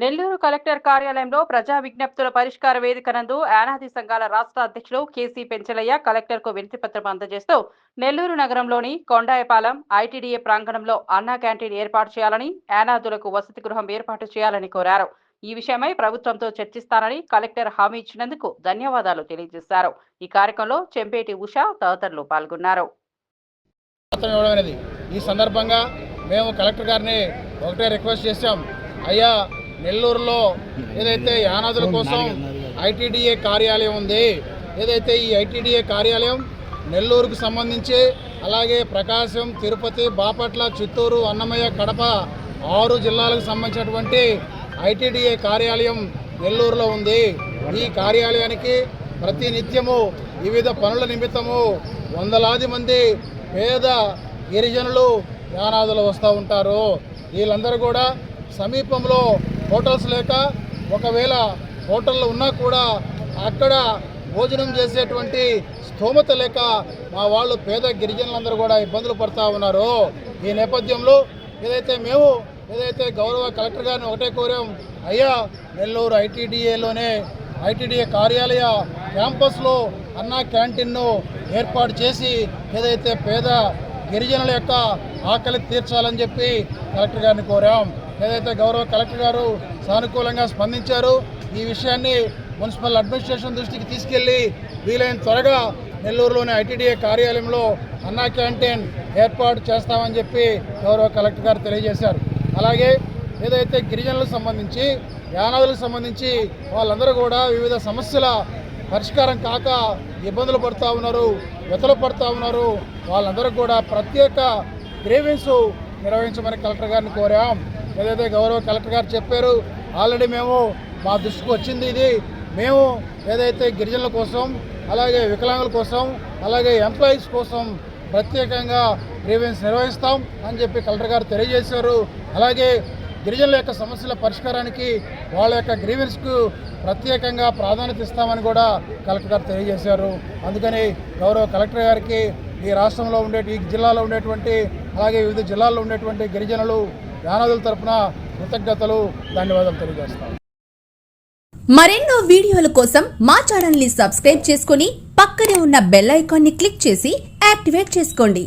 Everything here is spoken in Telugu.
నెల్లూరు కలెక్టర్ కార్యాలయంలో ప్రజా విజ్ఞప్తుల పరిష్కార వేదిక నందు యానాది సంఘాల రాష్ట్ర అధ్యక్షులు కేసీ పెంచలయ్య కలెక్టర్కు వినతిపత్రం అందజేస్తూ నెల్లూరు నగరంలోని కొండాయపాలెం ఐటీడీఏ ప్రాంగణంలో అన్నా క్యాంటీన్ ఏర్పాటు చేయాలని యానాదులకు వసతి గృహం ఏర్పాటు చేయాలని కోరారు. ఈ విషయమై ప్రభుత్వంతో చర్చిస్తానని కలెక్టర్ హామీ ఇచ్చినందుకు ధన్యవాదాలు తెలియజేశారు. ఈ కార్యక్రమంలో చెంపేటి ఉష తదితరులు పాల్గొన్నారు. ఈ సందర్భంగా మేము కలెక్టర్ గారిని ఒకటే రిక్వెస్ట్ చేశాం. అయ్యా నెల్లూరులో ఏదైతే యానాదుల కోసం ఐటీడీఏ కార్యాలయం ఉంది ఏదైతే ఈ ఐటీడీఏ కార్యాలయం నెల్లూరుకు సంబంధించి అలాగే ప్రకాశం తిరుపతి బాపట్ల చిత్తూరు అన్నమయ్య కడప ఆరు జిల్లాలకు సంబంధించినటువంటి ఐటీడీఏ కార్యాలయం నెల్లూరులో ఉంది. ఈ కార్యాలయానికి ప్రతి నిత్యము వివిధ పనుల నిమిత్తము వందలాది మంది పేద గిరిజనులు యానాదులు వస్తూ ఉంటారు. వీళ్ళందరూ కూడా సమీపంలో హోటల్స్ లేక ఒకవేళ హోటళ్ళు ఉన్నా కూడా అక్కడ భోజనం చేసేటువంటి స్తోమత లేక మా వాళ్ళు పేద గిరిజనులందరూ కూడా ఇబ్బందులు పడుతూ ఉన్నారు. ఈ నేపథ్యంలో ఏదైతే మేము ఏదైతే గౌరవ కలెక్టర్ గారిని ఒకటే కోరాం అయ్యా నెల్లూరు ఐటీడీఏలోనే ఐటీడీఏ కార్యాలయ క్యాంపస్లో అన్నా క్యాంటీన్ను ఏర్పాటు చేసి ఏదైతే పేద గిరిజనుల యొక్క ఆకలి తీర్చాలని చెప్పి కలెక్టర్ గారిని కోరాం. ఏదైతే గౌరవ కలెక్టర్ గారు సానుకూలంగా స్పందించారు ఈ విషయాన్ని మున్సిపల్ అడ్మినిస్ట్రేషన్ దృష్టికి తీసుకెళ్ళి వీలైన త్వరగా నెల్లూరులోని ఐటీడీఏ కార్యాలయంలో అన్నా క్యాంటీన్ ఏర్పాటు చేస్తామని చెప్పి గౌరవ కలెక్టర్ గారు తెలియజేశారు. అలాగే ఏదైతే గిరిజనులకు సంబంధించి యానాదులకు సంబంధించి వాళ్ళందరూ కూడా వివిధ సమస్యల పరిష్కారం కాక ఇబ్బందులు పడుతూ ఉన్నారు వ్యతలు పడుతూ ఉన్నారు. వాళ్ళందరూ కూడా ప్రత్యేక గ్రీవెన్స్ నిర్వహించమని కలెక్టర్ గారిని కోరాం. ఏదైతే గౌరవ కలెక్టర్ గారు చెప్పారు ఆల్రెడీ మేము మా దృష్టికి వచ్చింది ఇది. మేము ఏదైతే గిరిజనుల కోసం అలాగే వికలాంగుల కోసం అలాగే ఎంప్లాయీస్ కోసం ప్రత్యేకంగా గ్రీవెన్స్ నిర్వహిస్తాం అని చెప్పి కలెక్టర్ గారు తెలియజేశారు. అలాగే గిరిజనుల యొక్క సమస్యల పరిష్కారానికి వాళ్ళ యొక్క గ్రీవెన్స్కు ప్రత్యేకంగా ప్రాధాన్యత ఇస్తామని కూడా కలెక్టర్ గారు తెలియజేశారు. అందుకని గౌరవ కలెక్టర్ గారికి ఈ రాష్ట్రంలో ఉండే ఈ జిల్లాలో ఉండేటువంటి అలాగే వివిధ జిల్లాల్లో ఉండేటువంటి గిరిజనులు యానాదుల తరపున కృతజ్ఞతలు ధన్యవాదాలు తెలియజేస్తాం మరెన్నో వీడియోల కోసం మా ఛానల్ని సబ్స్క్రైబ్ చేసుకుని పక్కనే ఉన్న బెల్ ఐకాన్ని క్లిక్ చేసి యాక్టివేట్ చేసుకోండి.